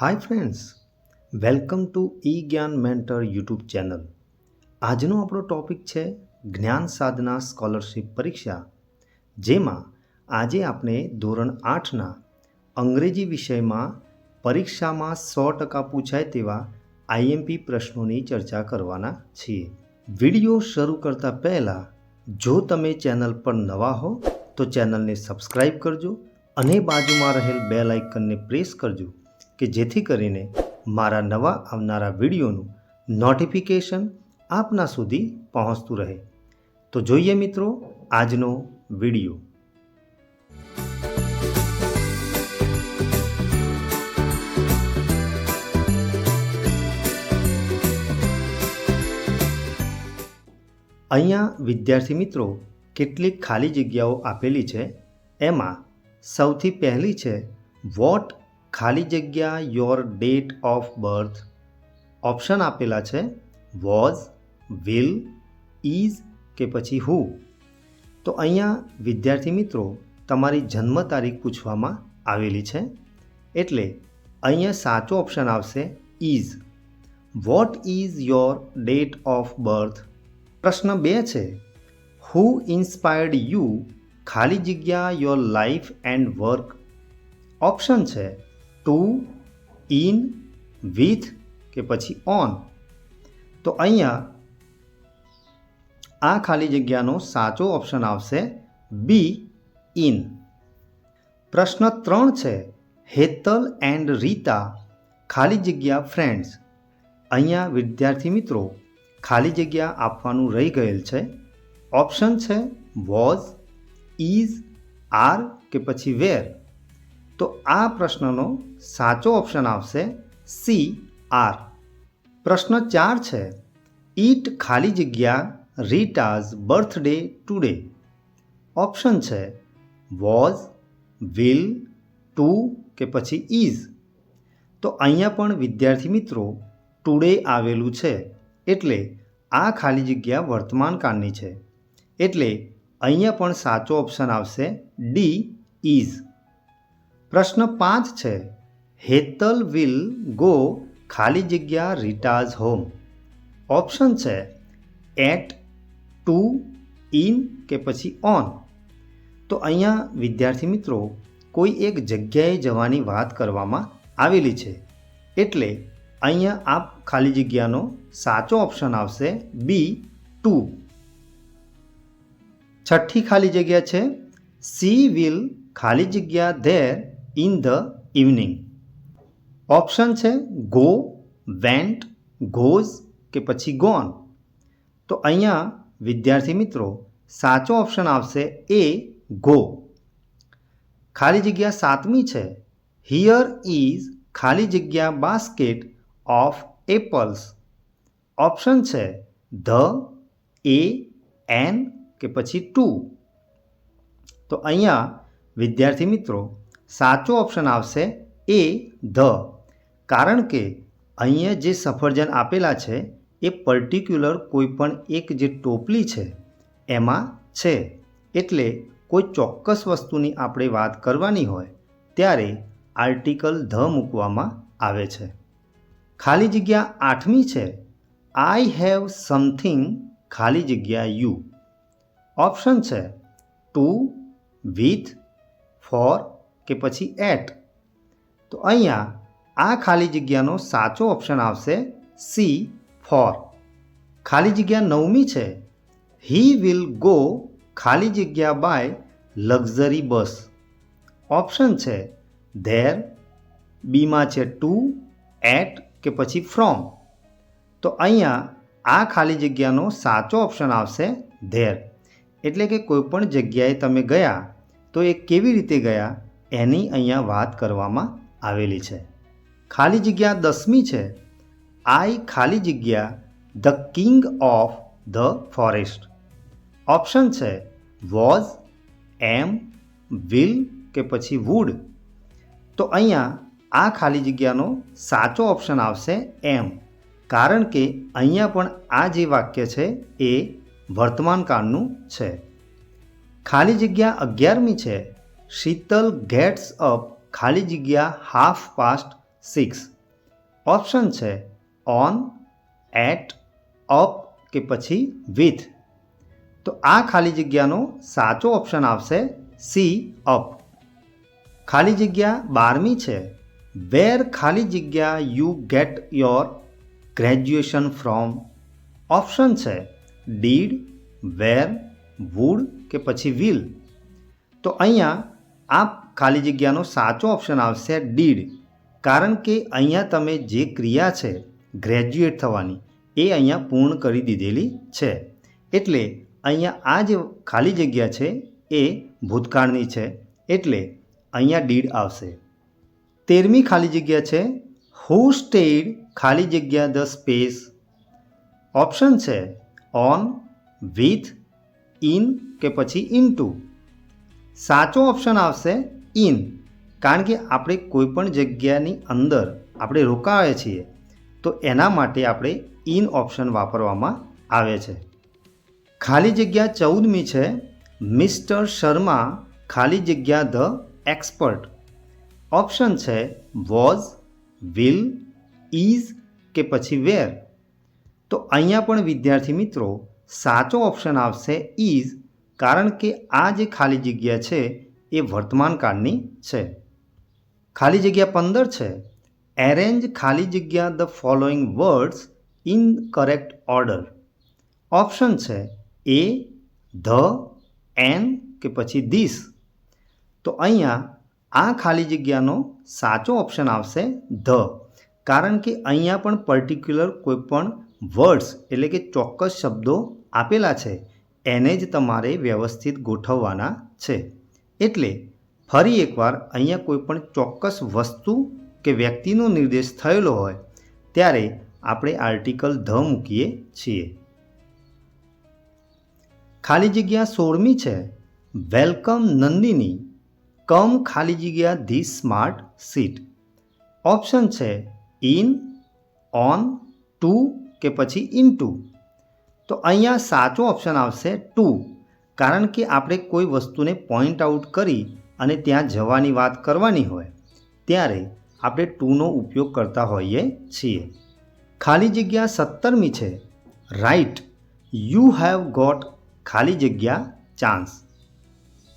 Hi friends welcome to e Gyan mentor YouTube channel આજનો આપણો topic છે જ્ઞાન સાધના સ્કોલરશિપ પરીક્ષા, જેમાં આજે આપણે ધોરણ આઠના અંગ્રેજી વિષયમાં પરીક્ષામાં સો ટકા પૂછાય તેવા આઈએમપી પ્રશ્નોની ચર્ચા કરવાના છીએ. વીડિયો શરૂ કરતાં પહેલાં, જો તમે ચેનલ પર નવા હો, તો ચેનલને સબસ્ક્રાઈબ કરજો અને બાજુમાં રહેલ બે લાઇકનને પ્રેસ કરજો. કે જેથી કરીને મારા નવા આવનારા વિડીયોનું નોટિફિકેશન આપના સુધી પહોંચતું રહે. તો જોઈએ મિત્રો આજનો વીડિયો. અહીંયા વિદ્યાર્થી મિત્રો કેટલીક ખાલી જગ્યાઓ આપેલી છે. એમાં સૌથી પહેલી છે વોટ ખાલી જગ્યા your date of birth option આપેલા છે. વોઝ વિલ ઇઝ કે પછી હુ તો અહીંયા વિદ્યાર્થી મિત્રો, તમારી જન્મ તારીખ પૂછવામાં આવેલી છે. એટલે અહીંયા સાચો ઓપ્શન આવશે is what is your date of birth પ્રશ્ન બે છે. હુ ઇન્સ્પાયર્ડ યુ ખાલી જગ્યા your life and work option છે. ટુ ઇન વિથ કે પછી ઓન તો અહીંયા આ ખાલી જગ્યાનો સાચો ઓપ્શન આવશે બી ઇન પ્રશ્ન ત્રણ છે, હેતલ એન્ડ રીતા ખાલી જગ્યા ફ્રેન્ડ્સ અહીંયા વિદ્યાર્થી મિત્રો, ખાલી જગ્યા આપવાનું રહી ગયેલ છે. ઓપ્શન છે વોઝ ઇઝ આર કે પછી વેર તો આ પ્રશ્નનો સાચો ઓપ્શન આવશે સી આર. પ્રશ્ન ચાર છે, ઈટ ખાલી જગ્યા રીટાઝ બર્થડે ટુડે. ઓપ્શન છે, વોઝ, વિલ, ટુ કે પછી ઇઝ તો અહીંયા પણ વિદ્યાર્થી મિત્રો, ટુડે આવેલું છે, એટલે આ ખાલી જગ્યા વર્તમાન કાળની છે. એટલે અહીંયા પણ સાચો ઓપ્શન આવશે ડી ઇઝ પ્રશ્ન પાંચ છે, હેતલ વિલ ગો ખાલી જગ્યા રીટાઝ હોમ? ઓપ્શન છે, એટ, ટુ, ઇન કે પછી ઓન? તો અહીંયા, વિદ્યાર્થી મિત્રો, કોઈ એક જગ્યાએ જવાની વાત કરવામાં આવેલી છે. એટલે, અહીંયા આ ખાલી જગ્યાનો સાચો ઓપ્શન આવશે બી, ટુ. છઠ્ઠી ખાલી જગ્યા છે, સી વિલ ખાલી જગ્યા there in the evening option છે ગો વેન્ટ ગોઝ કે પછી ગોન તો અહીંયા વિદ્યાર્થી મિત્રો સાચો ઓપ્શન આવશે એ ગો ખાલી જગ્યા સાતમી છે હિયર ઇઝ ખાલી જગ્યા બાસ્કેટ ઓફ એપલ્સ ઓપ્શન છે ધ એ એન કે પછી ટુ તો અહીંયા વિદ્યાર્થી મિત્રો સાચો ઓપ્શન આવશે એ ધ. કારણ કે અહીંયા જે સફરજન આપેલા છે, એ પર્ટિક્યુલર કોઈ પણ એક જે ટોપલી છે, એમાં છે. એટલે કોઈ ચોક્કસ વસ્તુની આપણે વાત કરવાની હોય, ત્યારે આર્ટિકલ ધ મૂકવામાં આવે છે. ખાલી જગ્યા આઠમી છે. આઈ હેવ સમથિંગ ખાલી જગ્યા યુ ઓપ્શન છે ટુ વિથ ફોર કે પછી એટ તો અહીંયા આ ખાલી જગ્યાનો સાચો ઓપ્શન આવશે સી ફોર ખાલી જગ્યા નવમી છે. હી વિલ ગો ખાલી જગ્યા બાય લક્ઝરી બસ ઓપ્શન છે ધેર બીમાં છે ટુ એટ કે પછી ફ્રોમ તો અહીંયા આ ખાલી જગ્યાનો સાચો ઓપ્શન આવશે ધેર એટલે કે કોઈપણ જગ્યાએ તમે ગયા તો એ કેવી રીતે ગયા? એની અહીંયા વાત કરવામાં આવેલી છે. ખાલી જગ્યા દસમી છે. આઈ ખાલી જગ્યા the king of the forest. Option છે વોઝ, એમ, વિલ કે પછી વુડ. તો અહીંયા આ ખાલી જગ્યાનો સાચો ઓપ્શન આવશે એમ. કારણ કે અહીંયા પણ આ જે વાક્ય છે એ વર્તમાનકાળનું છે. ખાલી જગ્યા અગિયારમી છે. શીતલ ગેટ્સ અપ ખાલી જગ્યા હાફ પાસ્ટ સિક્સ. ઓપ્શન છે ઓન, એટ, અપ કે પછી વિથ. તો આ ખાલી જગ્યાનો સાચો ઓપ્શન આવશે સી, અપ. ખાલી જગ્યા બારમી છે. વેર ખાલી જગ્યા you get your graduation from. Option છે ડીડ, વેર, વુડ કે પછી વિલ. તો અહીંયા આ ખાલી જગ્યાનો સાચો ઓપ્શન આવશે ડીડ કારણ કે અહીંયા તમે જે ક્રિયા છે ગ્રેજ્યુએટ થવાની, એ અહીંયા પૂર્ણ કરી દીધેલી છે. એટલે અહીંયા આ જે ખાલી જગ્યા છે, એ ભૂતકાળની છે. એટલે અહીંયા ડીડ આવશે. તેરમી ખાલી જગ્યા છે હુ સ્ટેડ ખાલી જગ્યા ધ સ્પેસ ઓપ્શન છે ઓન વિથ ઇન કે પછી ઇન ટુ સાચો ઓપ્શન આવશે ઇન કારણ કે આપણે કોઈ પણ જગ્યાની અંદર આપણે રોકાઈએ છીએ, તો એના માટે આપણે ઇન ઓપ્શન વાપરવામાં આવે છે. ખાલી જગ્યા ચૌદમી છે. મિસ્ટર શર્મા ખાલી જગ્યા ધ એક્સપર્ટ. ઓપ્શન છે વોઝ, વિલ ઇઝ કે પછી વેર. તો અહીંયા પણ વિદ્યાર્થી મિત્રો સાચો ઓપ્શન આવશે ઇઝ કારણ કે આ જે ખાલી જગ્યા છે, એ વર્તમાન કાળની છે. ખાલી જગ્યા પંદર છે. એરેન્જ ખાલી જગ્યા the following words in correct order option છે એ ધ, એન કે પછી ધીસ. તો અહીંયા આ ખાલી જગ્યાનો સાચો ઓપ્શન આવશે ધ. કારણ કે અહીંયા પણ પર્ટિક્યુલર કોઈપણ વર્ડ્સ એટલે કે ચોક્કસ શબ્દો આપેલા છે. એને જ તમારે વ્યવસ્થિત ગોઠવવાના છે. એટલે ફરી એકવાર અહીંયા કોઈ પણ ચોક્કસ વસ્તુ કે વ્યક્તિનો નિર્દેશ થયેલો હોય, ત્યારે આપણે આર્ટિકલ ધ મૂકીએ છીએ. ખાલી જગ્યા સોળમી છે. વેલકમ નંદિની, કમ ખાલી જગ્યા ધી સ્માર્ટ સીટ. ઓપ્શન છે ઇન, ઓન, ટુ કે પછી ઇન ટુ. તો અહીંયા સાચો ઓપ્શન આવશે ટુ કારણ કે આપણે કોઈ વસ્તુને પોઈન્ટ આઉટ કરી અને ત્યાં જવાની વાત કરવાની હોય, ત્યારે આપણે ટુનો ઉપયોગ કરતા હોઈએ છીએ. ખાલી જગ્યા સત્તરમી છે. રાઈટ યુ હેવ ગોટ ખાલી જગ્યા ચાન્સ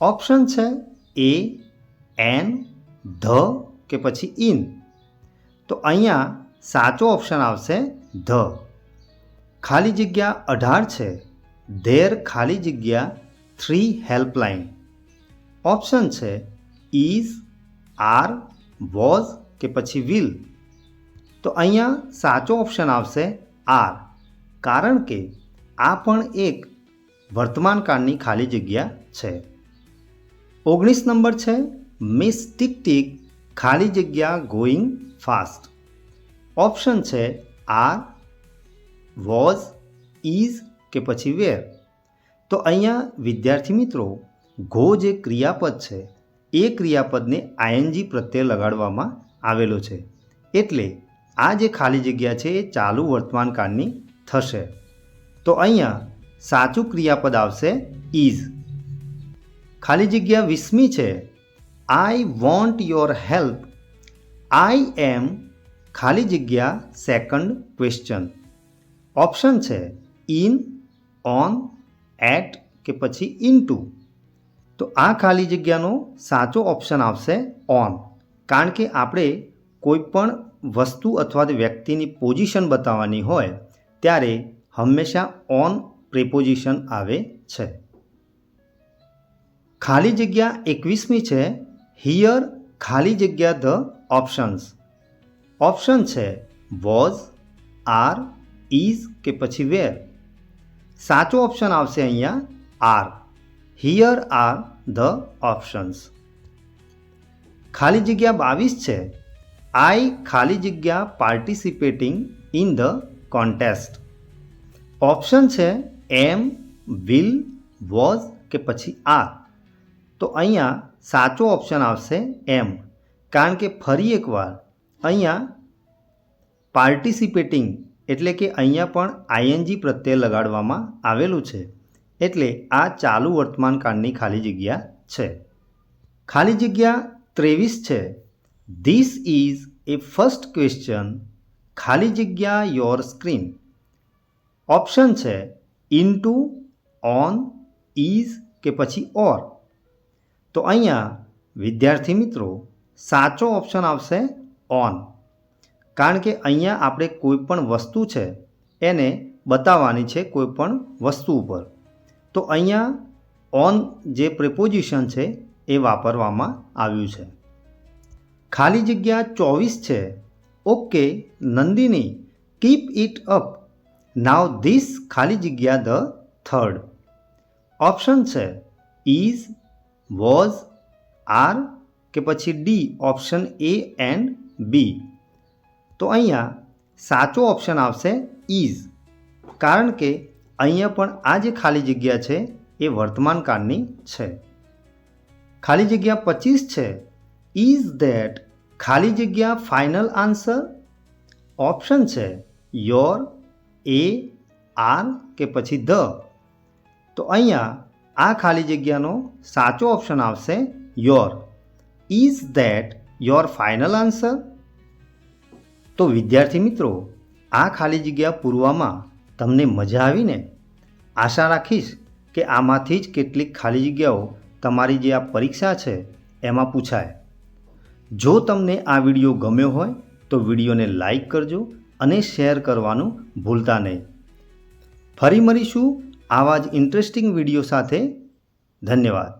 ઓપ્શન છે એ એન ધ કે પછી ઇન તો અહીંયા સાચો ઓપ્શન આવશે ધ. ખાલી જગ્યા અઢાર છે. ધેર ખાલી જગ્યા થ્રી હેલ્પલાઇન. ઓપ્શન છે ઇઝ આર, વોઝ કે પછી વિલ. તો અહીંયા સાચો ઓપ્શન આવશે આર. કારણ કે આ પણ એક વર્તમાનકાળની ખાલી જગ્યા છે. ઓગણીસ નંબર છે મિસ ટીક ટીક ખાલી જગ્યા ગોઈંગ ફાસ્ટ. ઓપ્શન છે આર વોઝ ઇઝ કે પછી વેર તો અહીંયા વિદ્યાર્થી મિત્રો ગો જે ક્રિયાપદ છે, એ ક્રિયાપદને આઈએનજી પ્રત્યે લગાડવામાં આવેલો છે. એટલે આ જે ખાલી જગ્યા છે, એ ચાલુ વર્તમાનકાળની થશે. તો અહીંયા સાચું ક્રિયાપદ આવશે ઇઝ ખાલી જગ્યા વીસમી છે. I want your help I am ખાલી જગ્યા સેકન્ડ ક્વેશ્ચન ઓપ્શન છે ઇન ઓન એટ કે પછી ઇન ટુ તો આ ખાલી જગ્યાનો સાચો ઓપ્શન આવશે ઓન કારણ કે આપણે કોઈ પણ વસ્તુ અથવા તો વ્યક્તિની પોઝિશન બતાવવાની હોય, ત્યારે હંમેશા ઓન પ્રેપોઝિશન આવે છે. ખાલી જગ્યા એકવીસમી છે. હિયર ખાલી જગ્યા ધ ઓપ્શન્સ ઓપ્શન છે વોઝ આર ઇઝ કે પછી વેર સાચો ઓપ્શન આવશે અહીંયા are here are the options ખાલી જગ્યા બાવીસ છે. આઈ ખાલી જગ્યા participating in the contest option છે એમ વિલ વોઝ કે પછી આર તો અહીંયા સાચો ઓપ્શન આવશે એમ કારણ કે ફરી એકવાર અહીંયા પાર્ટિસિપેટિંગ એટલે કે અહીંયા પણ આઈએનજી પ્રત્યે લગાડવામાં આવેલું છે. એટલે આ ચાલુ વર્તમાન કાળની ખાલી જગ્યા છે. ખાલી જગ્યા ત્રેવીસ છે. This is a first question ખાલી જગ્યા યોર સ્ક્રીન ઓપ્શન છે ઇનટુ ઓન ઇઝ કે પછી ઓર તો અહીંયા વિદ્યાર્થી મિત્રો સાચો ઓપ્શન આવશે ઓન કારણ કે અહીંયા આપણે કોઈ પણ વસ્તુ છે, એને બતાવવાની છે કોઈ પણ વસ્તુ ઉપર. તો અહીંયા ઓન જે પ્રિપોઝિશન છે એ વાપરવામાં આવ્યું છે. ખાલી જગ્યા ચોવીસ છે. Okay Nandini keep it up now this ખાલી જગ્યા ધ થર્ડ ઓપ્શન છે ઇઝ વોઝ આર કે પછી D option A and B તો અહીંયા સાચો ઓપ્શન આવશે ઇઝ કારણ કે અહીંયા પણ આ જે ખાલી જગ્યા છે, એ વર્તમાન કાળની છે. ખાલી જગ્યા પચીસ છે. ઇઝ ધેટ ખાલી જગ્યા ફાઇનલ આન્સર ઓપ્શન છે યોર એ, આર કે પછી ધ. તો અહીંયા આ ખાલી જગ્યાનો સાચો ઓપ્શન આવશે your is that your final answer તો વિદ્યાર્થી મિત્રો, આ ખાલી જગ્યા પૂરવામાં તમને મજા આવીને આશા રાખીશ કે આમાંથી જ કેટલીક ખાલી જગ્યાઓ તમારી જે આ પરીક્ષા છે એમાં પૂછાય. જો તમને આ વીડિયો ગમ્યો હોય તો વિડીયોને લાઈક કરજો અને શેર કરવાનું ભૂલતા નહીં. ફરી મળીશું આવા જ ઇન્ટરેસ્ટિંગ વીડિયો સાથે. ધન્યવાદ.